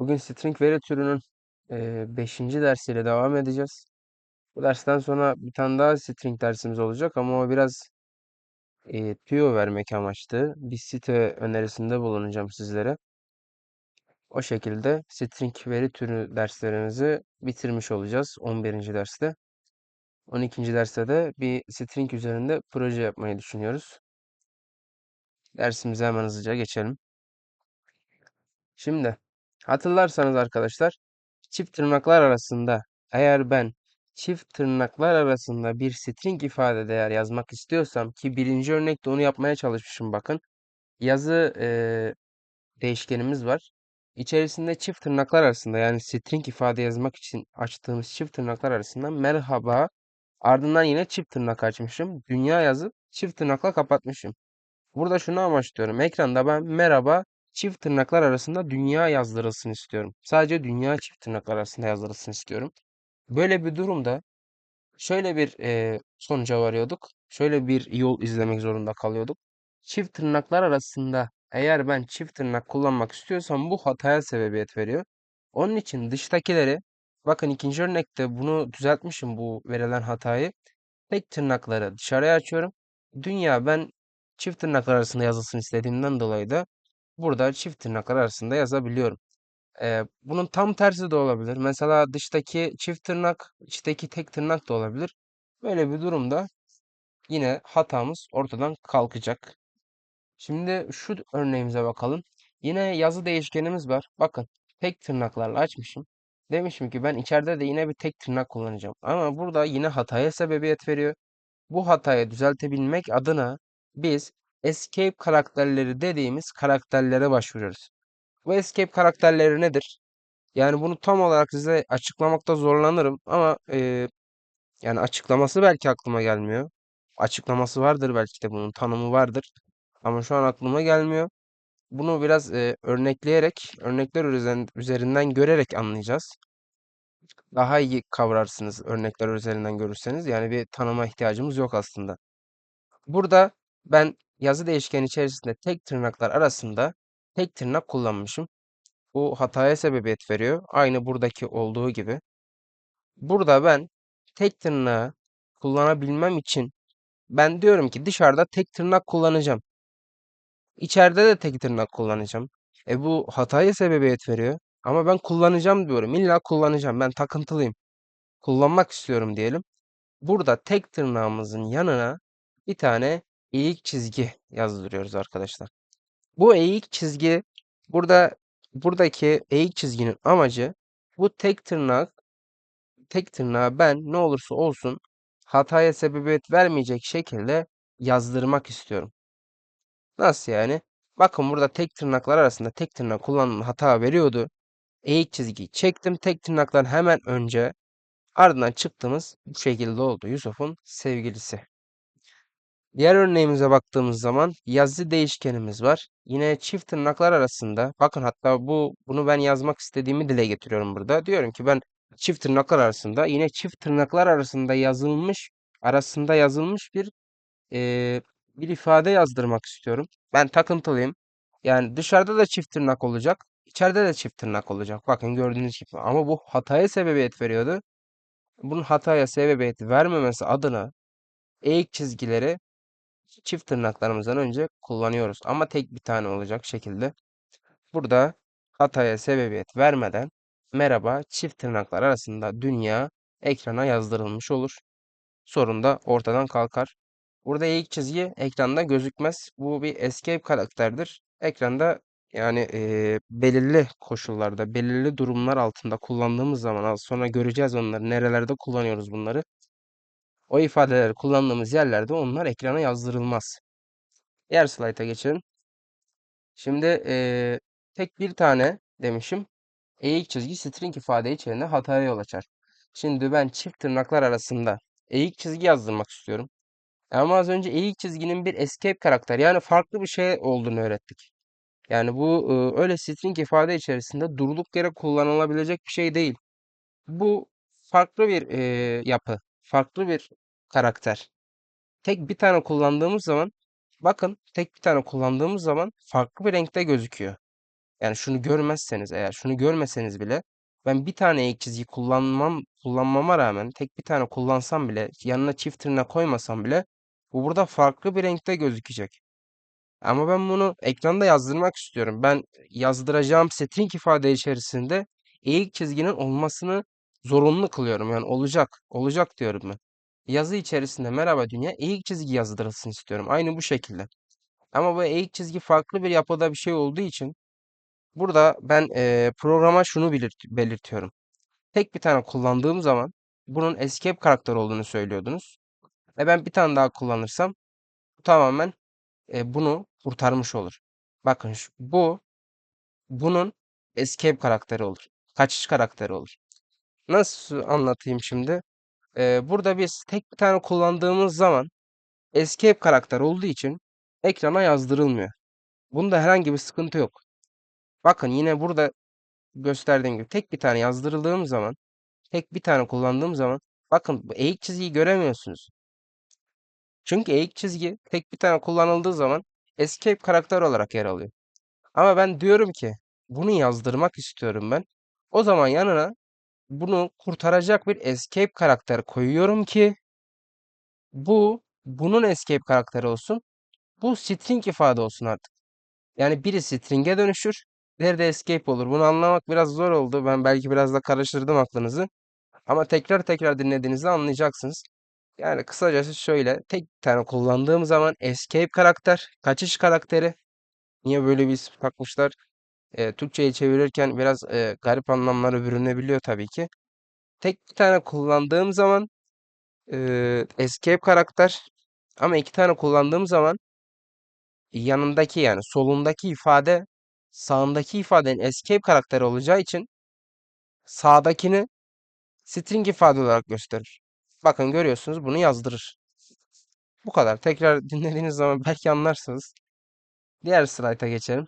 Bugün string veri türünün 5. dersiyle devam edeceğiz. Bu dersten sonra bir tane daha string dersimiz olacak ama o biraz e, tüyo vermek amaçlı. Bir site önerisinde bulunacağım sizlere. O şekilde string veri türü derslerimizi bitirmiş olacağız 11. derste. 12. derste de bir string üzerinde proje yapmayı düşünüyoruz. Dersimize hemen hızlıca geçelim. Şimdi hatırlarsanız arkadaşlar çift tırnaklar arasında eğer ben çift tırnaklar arasında bir string ifade değer yazmak istiyorsam ki birinci örnekte onu yapmaya çalışmışım bakın. Yazı e, değişkenimiz var. İçerisinde çift tırnaklar arasında yani string ifade yazmak için açtığımız çift tırnaklar arasında merhaba ardından yine çift tırnak açmışım. Dünya yazıp çift tırnakla kapatmışım. Burada şunu amaçlıyorum. Ekranda ben merhaba çift tırnaklar arasında dünya yazdırılsın istiyorum. Sadece dünya çift tırnaklar arasında yazdırılsın istiyorum. Böyle bir durumda şöyle bir e, sonuca varıyorduk. Şöyle bir yol izlemek zorunda kalıyorduk. Çift tırnaklar arasında eğer ben çift tırnak kullanmak istiyorsam bu hataya sebebiyet veriyor. Onun için dıştakileri bakın ikinci örnekte bunu düzeltmişim bu verilen hatayı. Tek tırnakları dışarıya açıyorum. Dünya ben çift tırnaklar arasında yazılsın istediğimden dolayı da burada çift tırnaklar arasında yazabiliyorum. Ee, bunun tam tersi de olabilir. Mesela dıştaki çift tırnak, içteki tek tırnak da olabilir. Böyle bir durumda yine hatamız ortadan kalkacak. Şimdi şu örneğimize bakalım. Yine yazı değişkenimiz var. Bakın tek tırnaklarla açmışım. Demişim ki ben içeride de yine bir tek tırnak kullanacağım. Ama burada yine hataya sebebiyet veriyor. Bu hatayı düzeltebilmek adına biz escape karakterleri dediğimiz karakterlere başvuruyoruz. Bu escape karakterleri nedir? Yani bunu tam olarak size açıklamakta zorlanırım ama e, yani açıklaması belki aklıma gelmiyor. Açıklaması vardır belki de bunun tanımı vardır. Ama şu an aklıma gelmiyor. Bunu biraz e, örnekleyerek, örnekler üzerinden, görerek anlayacağız. Daha iyi kavrarsınız örnekler üzerinden görürseniz. Yani bir tanıma ihtiyacımız yok aslında. Burada ben yazı değişkeni içerisinde tek tırnaklar arasında tek tırnak kullanmışım. Bu hataya sebebiyet veriyor. Aynı buradaki olduğu gibi. Burada ben tek tırnağı kullanabilmem için ben diyorum ki dışarıda tek tırnak kullanacağım. İçeride de tek tırnak kullanacağım. E bu hataya sebebiyet veriyor. Ama ben kullanacağım diyorum. İlla kullanacağım. Ben takıntılıyım. Kullanmak istiyorum diyelim. Burada tek tırnağımızın yanına bir tane eğik çizgi yazdırıyoruz arkadaşlar. Bu eğik çizgi burada buradaki eğik çizginin amacı bu tek tırnak tek tırnağı ben ne olursa olsun hataya sebebiyet vermeyecek şekilde yazdırmak istiyorum. Nasıl yani? Bakın burada tek tırnaklar arasında tek tırnak kullanımı hata veriyordu. Eğik çizgiyi çektim tek tırnaktan hemen önce ardından çıktığımız bu şekilde oldu. Yusuf'un sevgilisi. Diğer örneğimize baktığımız zaman yazı değişkenimiz var. Yine çift tırnaklar arasında bakın hatta bu bunu ben yazmak istediğimi dile getiriyorum burada. Diyorum ki ben çift tırnaklar arasında yine çift tırnaklar arasında yazılmış arasında yazılmış bir eee, bir ifade yazdırmak istiyorum. Ben takıntılıyım. Yani dışarıda da çift tırnak olacak. içeride de çift tırnak olacak. Bakın gördüğünüz gibi. Ama bu hataya sebebiyet veriyordu. Bunun hataya sebebiyet vermemesi adına eğik çizgileri çift tırnaklarımızdan önce kullanıyoruz. Ama tek bir tane olacak şekilde. Burada hataya sebebiyet vermeden merhaba çift tırnaklar arasında dünya ekrana yazdırılmış olur. Sorun da ortadan kalkar. Burada eğik çizgi ekranda gözükmez. Bu bir escape karakterdir. Ekranda yani eee, belirli koşullarda, belirli durumlar altında kullandığımız zaman az sonra göreceğiz onları. Nerelerde kullanıyoruz bunları. O ifadeleri kullandığımız yerlerde onlar ekrana yazdırılmaz. Diğer slayta geçelim. Şimdi eee, tek bir tane demişim. Eğik çizgi string ifade içerisinde hataya yol açar. Şimdi ben çift tırnaklar arasında eğik çizgi yazdırmak istiyorum. Ama az önce eğik çizginin bir escape karakter yani farklı bir şey olduğunu öğrettik. Yani bu e, öyle string ifade içerisinde durduk yere kullanılabilecek bir şey değil. Bu farklı bir e, yapı, farklı bir karakter. Tek bir tane kullandığımız zaman bakın tek bir tane kullandığımız zaman farklı bir renkte gözüküyor. Yani şunu görmezseniz eğer şunu görmeseniz bile ben bir tane eğik çizgi kullanmam kullanmama rağmen tek bir tane kullansam bile yanına çift tırnak koymasam bile bu burada farklı bir renkte gözükecek. Ama ben bunu ekranda yazdırmak istiyorum. Ben yazdıracağım string ifade içerisinde eğik çizginin olmasını zorunlu kılıyorum. Yani olacak, olacak diyorum ben. Yazı içerisinde merhaba dünya eğik çizgi yazdırılsın istiyorum. Aynı bu şekilde. Ama bu eğik çizgi farklı bir yapıda bir şey olduğu için burada ben eee, programa şunu belirt belirtiyorum. Tek bir tane kullandığım zaman bunun escape karakter olduğunu söylüyordunuz. Ve ben bir tane daha kullanırsam tamamen e, bunu kurtarmış olur. Bakın şu, bu bunun escape karakteri olur. Kaçış karakteri olur. Nasıl anlatayım şimdi? Ee, burada biz tek bir tane kullandığımız zaman escape karakter olduğu için ekrana yazdırılmıyor. Bunda herhangi bir sıkıntı yok. Bakın yine burada gösterdiğim gibi tek bir tane yazdırıldığım zaman, tek bir tane kullandığım zaman bakın bu eğik çizgiyi göremiyorsunuz. Çünkü eğik çizgi tek bir tane kullanıldığı zaman escape karakter olarak yer alıyor. Ama ben diyorum ki bunu yazdırmak istiyorum ben. O zaman yanına bunu kurtaracak bir escape karakter koyuyorum ki bu bunun escape karakteri olsun. Bu string ifade olsun artık. Yani biri string'e dönüşür, diğeri de escape olur. Bunu anlamak biraz zor oldu. Ben belki biraz da karıştırdım aklınızı. Ama tekrar tekrar dinlediğinizde anlayacaksınız. Yani kısacası şöyle, tek tane kullandığım zaman escape karakter, kaçış karakteri. Niye böyle bir isim takmışlar? E, Türkçe'ye çevirirken biraz e, garip anlamlara bürünebiliyor tabii ki. Tek bir tane kullandığım zaman e, escape karakter ama iki tane kullandığım zaman yanındaki yani solundaki ifade sağındaki ifadenin escape karakteri olacağı için sağdakini string ifade olarak gösterir. Bakın görüyorsunuz bunu yazdırır. Bu kadar. Tekrar dinlediğiniz zaman belki anlarsınız. Diğer slayta geçelim.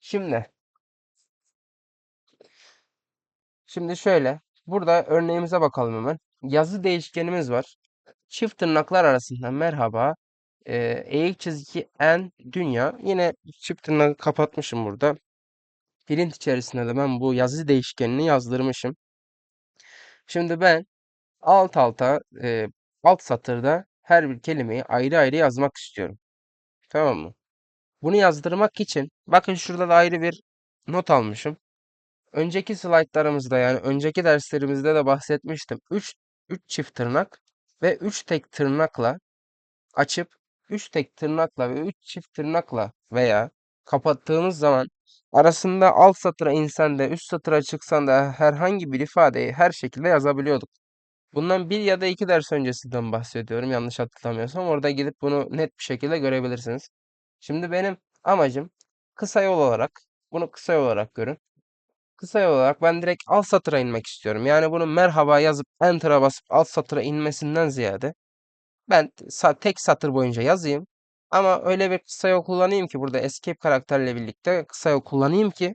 Şimdi Şimdi şöyle. Burada örneğimize bakalım hemen. Yazı değişkenimiz var. Çift tırnaklar arasında merhaba. Eğik çizgi en dünya. Yine çift tırnağı kapatmışım burada. Print içerisinde de ben bu yazı değişkenini yazdırmışım. Şimdi ben alt alta e, alt satırda her bir kelimeyi ayrı ayrı yazmak istiyorum. Tamam mı? Bunu yazdırmak için bakın şurada da ayrı bir not almışım. Önceki slaytlarımızda yani önceki derslerimizde de bahsetmiştim. 3 3 çift tırnak ve 3 tek tırnakla açıp 3 tek tırnakla ve 3 çift tırnakla veya kapattığımız zaman arasında alt satıra insen de üst satıra çıksan da herhangi bir ifadeyi her şekilde yazabiliyorduk. Bundan bir ya da iki ders öncesinden bahsediyorum yanlış hatırlamıyorsam. Orada gidip bunu net bir şekilde görebilirsiniz. Şimdi benim amacım kısa yol olarak bunu kısa yol olarak görün. Kısa yol olarak ben direkt alt satıra inmek istiyorum. Yani bunu merhaba yazıp enter'a basıp alt satıra inmesinden ziyade ben tek satır boyunca yazayım. Ama öyle bir kısa yol kullanayım ki burada escape karakterle birlikte kısa yol kullanayım ki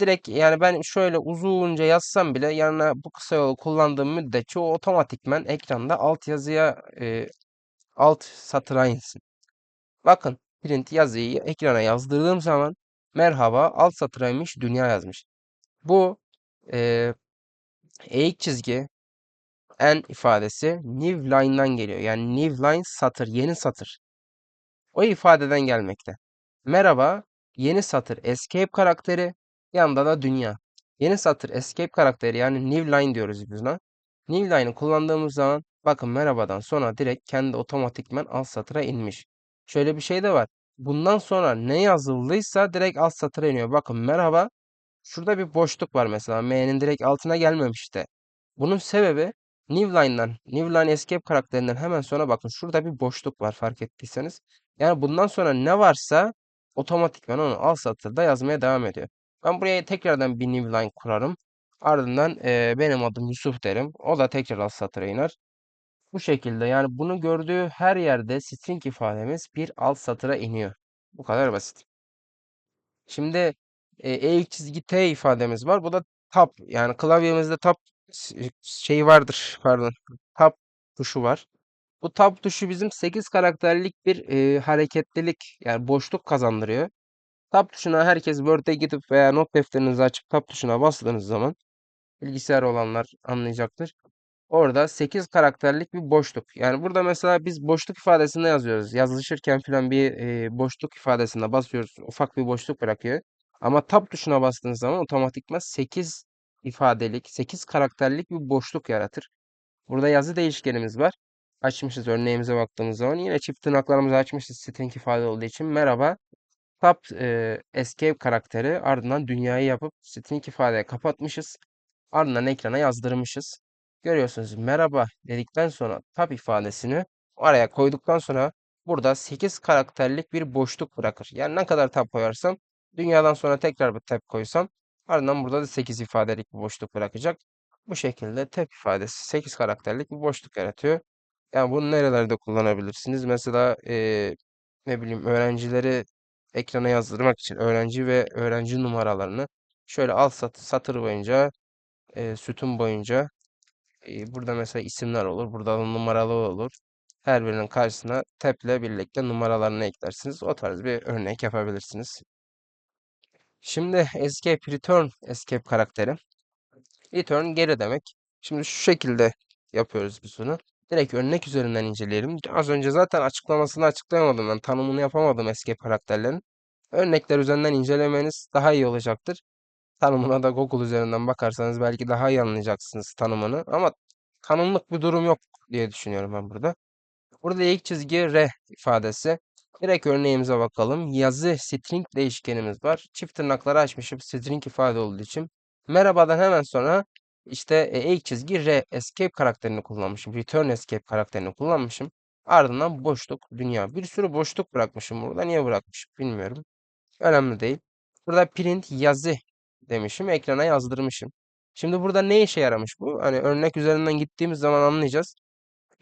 direkt yani ben şöyle uzunca yazsam bile yanına bu kısa yolu kullandığım müddetçe o otomatikmen ekranda alt yazıya e, alt satıra insin. Bakın print yazıyı ekrana yazdırdığım zaman merhaba alt satıraymış dünya yazmış. Bu e, eğik çizgi en ifadesi new line'dan geliyor. Yani new line satır, yeni satır. O ifadeden gelmekte. Merhaba, yeni satır escape karakteri, yanında da dünya. Yeni satır escape karakteri yani new line diyoruz biz buna. New line'ı kullandığımız zaman bakın merhabadan sonra direkt kendi otomatikmen alt satıra inmiş. Şöyle bir şey de var. Bundan sonra ne yazıldıysa direkt alt satıra iniyor. Bakın merhaba Şurada bir boşluk var mesela. M'nin direkt altına gelmemiş de. Bunun sebebi Newline'dan, Newline Escape karakterinden hemen sonra bakın şurada bir boşluk var fark ettiyseniz. Yani bundan sonra ne varsa otomatikman onu alt satırda yazmaya devam ediyor. Ben buraya tekrardan bir Newline kurarım. Ardından eee, benim adım Yusuf derim. O da tekrar alt satıra iner. Bu şekilde yani bunu gördüğü her yerde string ifademiz bir alt satıra iniyor. Bu kadar basit. Şimdi e, E çizgi T ifademiz var. Bu da tab yani klavyemizde tab s- şey vardır pardon. Tab tuşu var. Bu tab tuşu bizim 8 karakterlik bir e, hareketlilik yani boşluk kazandırıyor. Tab tuşuna herkes Word'e gidip veya not defterinizi açıp tab tuşuna bastığınız zaman bilgisayar olanlar anlayacaktır. Orada 8 karakterlik bir boşluk. Yani burada mesela biz boşluk ifadesinde yazıyoruz. Yazışırken falan bir e, boşluk ifadesine basıyoruz. Ufak bir boşluk bırakıyor. Ama tab tuşuna bastığınız zaman otomatikman 8 ifadelik, 8 karakterlik bir boşluk yaratır. Burada yazı değişkenimiz var. Açmışız örneğimize baktığımız zaman yine çift tırnaklarımızı açmışız string ifade olduğu için. Merhaba. Tab e, escape karakteri ardından dünyayı yapıp string ifadeye kapatmışız. Ardından ekrana yazdırmışız. Görüyorsunuz merhaba dedikten sonra tab ifadesini araya koyduktan sonra burada 8 karakterlik bir boşluk bırakır. Yani ne kadar tab koyarsam dünyadan sonra tekrar bir tab koysam ardından burada da 8 ifadelik bir boşluk bırakacak. Bu şekilde tab ifadesi 8 karakterlik bir boşluk yaratıyor. Yani bunu nerelerde kullanabilirsiniz? Mesela eee, ne bileyim öğrencileri ekrana yazdırmak için öğrenci ve öğrenci numaralarını şöyle alt sat- satır boyunca e, sütun boyunca burada mesela isimler olur. Burada da numaralı olur. Her birinin karşısına tab ile birlikte numaralarını eklersiniz. O tarz bir örnek yapabilirsiniz. Şimdi escape return escape karakteri. Return geri demek. Şimdi şu şekilde yapıyoruz biz bunu. Direkt örnek üzerinden inceleyelim. Az önce zaten açıklamasını açıklayamadım ben. Tanımını yapamadım escape karakterlerin. Örnekler üzerinden incelemeniz daha iyi olacaktır. Tanımına da Google üzerinden bakarsanız belki daha iyi anlayacaksınız tanımını. Ama tanımlık bir durum yok diye düşünüyorum ben burada. Burada ilk çizgi R ifadesi. Direkt örneğimize bakalım. Yazı string değişkenimiz var. Çift tırnakları açmışım string ifade olduğu için. Merhabadan hemen sonra işte e, ilk çizgi R escape karakterini kullanmışım. Return escape karakterini kullanmışım. Ardından boşluk, dünya. Bir sürü boşluk bırakmışım burada. Niye bırakmışım bilmiyorum. Önemli değil. Burada print yazı demişim. Ekrana yazdırmışım. Şimdi burada ne işe yaramış bu? Hani örnek üzerinden gittiğimiz zaman anlayacağız.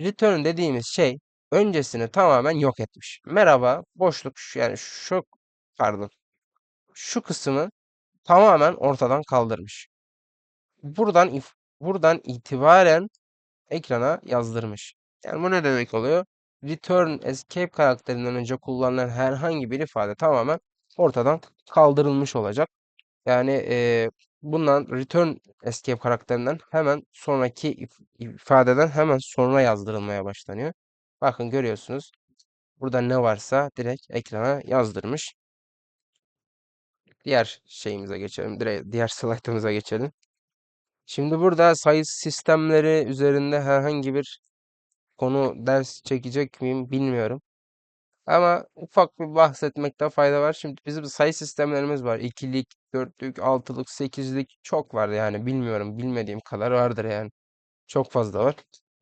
Return dediğimiz şey öncesini tamamen yok etmiş. Merhaba boşluk yani şu pardon şu kısmı tamamen ortadan kaldırmış. Buradan buradan itibaren ekrana yazdırmış. Yani bu ne demek oluyor? Return escape karakterinden önce kullanılan herhangi bir ifade tamamen ortadan kaldırılmış olacak. Yani eee, bundan return escape karakterinden hemen sonraki if- ifadeden hemen sonra yazdırılmaya başlanıyor. Bakın görüyorsunuz. Burada ne varsa direkt ekrana yazdırmış. Diğer şeyimize geçelim. Direkt diğer slaytımıza geçelim. Şimdi burada sayı sistemleri üzerinde herhangi bir konu ders çekecek miyim bilmiyorum. Ama ufak bir bahsetmekte fayda var. Şimdi bizim sayı sistemlerimiz var. İkilik, dörtlük, altılık, sekizlik çok var yani bilmiyorum. Bilmediğim kadar vardır yani. Çok fazla var.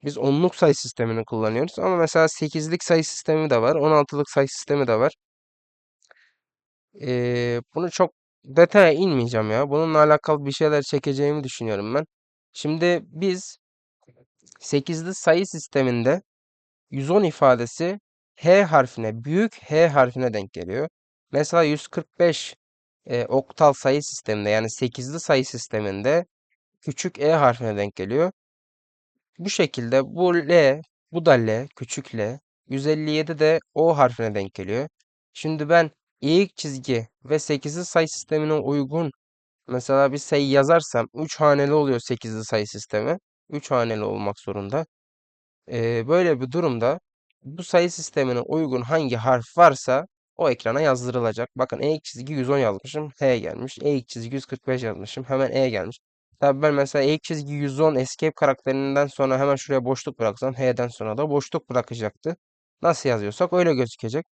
Biz onluk sayı sistemini kullanıyoruz ama mesela sekizlik sayı sistemi de var. 16'lık sayı sistemi de var. Ee, bunu çok detaya inmeyeceğim ya. Bununla alakalı bir şeyler çekeceğimi düşünüyorum ben. Şimdi biz 8'li sayı sisteminde 110 ifadesi H harfine, büyük H harfine denk geliyor. Mesela 145 e, oktal sayı sisteminde yani 8'li sayı sisteminde küçük E harfine denk geliyor. Bu şekilde bu L, bu da L, küçük L. 157 de O harfine denk geliyor. Şimdi ben ilk çizgi ve 8'li sayı sistemine uygun mesela bir sayı yazarsam 3 haneli oluyor 8'li sayı sistemi. 3 haneli olmak zorunda. Ee, böyle bir durumda bu sayı sistemine uygun hangi harf varsa o ekrana yazdırılacak. Bakın E çizgi 110 yazmışım. H gelmiş. E çizgi 145 yazmışım. Hemen E gelmiş. Tabii ben mesela E çizgi 110 escape karakterinden sonra hemen şuraya boşluk bıraksam H'den sonra da boşluk bırakacaktı. Nasıl yazıyorsak öyle gözükecek.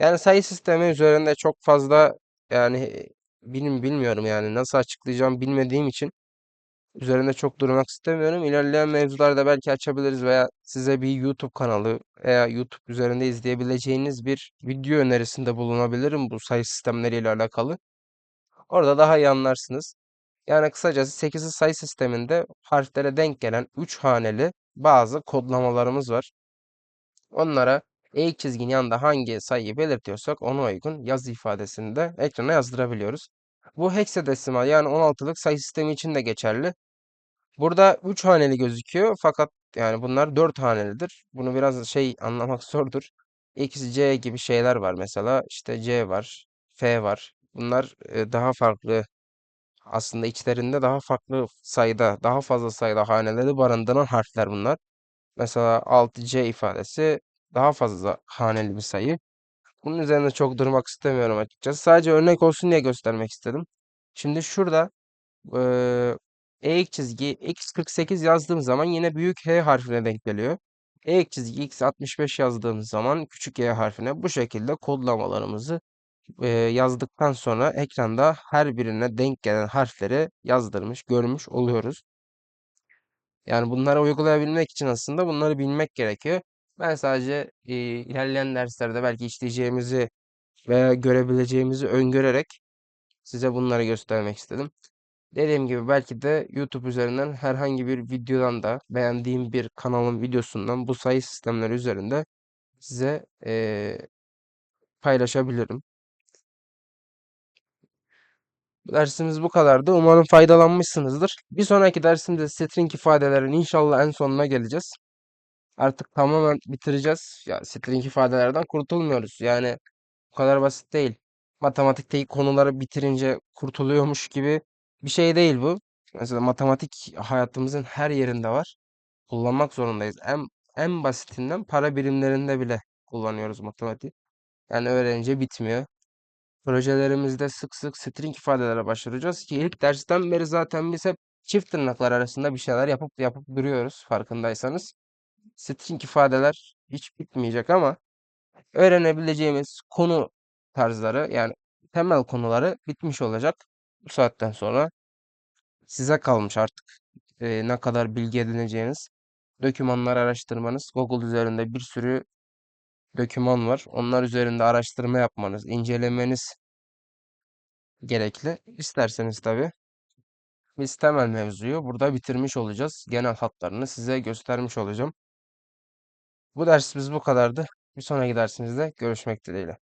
Yani sayı sistemi üzerinde çok fazla yani bilim bilmiyorum yani nasıl açıklayacağım bilmediğim için üzerinde çok durmak istemiyorum. İlerleyen mevzularda belki açabiliriz veya size bir YouTube kanalı veya YouTube üzerinde izleyebileceğiniz bir video önerisinde bulunabilirim bu sayı sistemleriyle alakalı. Orada daha iyi anlarsınız. Yani kısacası 8'li sayı sisteminde harflere denk gelen 3 haneli bazı kodlamalarımız var. Onlara eğik çizginin yanında hangi sayıyı belirtiyorsak ona uygun yazı ifadesini de ekrana yazdırabiliyoruz. Bu heksadesimal yani 16'lık sayı sistemi için de geçerli. Burada 3 haneli gözüküyor fakat yani bunlar 4 hanelidir. Bunu biraz şey anlamak zordur. X, C gibi şeyler var mesela. İşte C var, F var, Bunlar e, daha farklı aslında içlerinde daha farklı sayıda, daha fazla sayıda haneleri barındıran harfler bunlar. Mesela 6C ifadesi daha fazla haneli bir sayı. Bunun üzerinde çok durmak istemiyorum açıkçası. Sadece örnek olsun diye göstermek istedim. Şimdi şurada eee eğik çizgi x48 yazdığım zaman yine büyük H harfine denk geliyor. Eğik çizgi x65 yazdığımız zaman küçük y harfine bu şekilde kodlamalarımızı eee, yazdıktan sonra ekranda her birine denk gelen harfleri yazdırmış, görmüş oluyoruz. Yani bunları uygulayabilmek için aslında bunları bilmek gerekiyor. Ben sadece eee, ilerleyen derslerde belki işleyeceğimizi veya görebileceğimizi öngörerek size bunları göstermek istedim. Dediğim gibi belki de YouTube üzerinden herhangi bir videodan da beğendiğim bir kanalın videosundan bu sayı sistemleri üzerinde size eee, paylaşabilirim. Dersimiz bu kadardı. Umarım faydalanmışsınızdır. Bir sonraki dersimde string ifadelerin inşallah en sonuna geleceğiz. Artık tamamen bitireceğiz. Ya string ifadelerden kurtulmuyoruz. Yani bu kadar basit değil. Matematikteki konuları bitirince kurtuluyormuş gibi bir şey değil bu. Mesela matematik hayatımızın her yerinde var. Kullanmak zorundayız. En, en basitinden para birimlerinde bile kullanıyoruz matematik. Yani öğrenince bitmiyor. Projelerimizde sık sık string ifadelere başvuracağız ki ilk dersten beri zaten biz hep çift tırnaklar arasında bir şeyler yapıp yapıp duruyoruz farkındaysanız. String ifadeler hiç bitmeyecek ama öğrenebileceğimiz konu tarzları yani temel konuları bitmiş olacak. Bu saatten sonra size kalmış artık e, ne kadar bilgi edineceğiniz. Dokümanları araştırmanız. Google üzerinde bir sürü doküman var. Onlar üzerinde araştırma yapmanız, incelemeniz gerekli. İsterseniz tabii biz temel mevzuyu burada bitirmiş olacağız. Genel hatlarını size göstermiş olacağım. Bu dersimiz bu kadardı. Bir sonraki dersimizde görüşmek dileğiyle.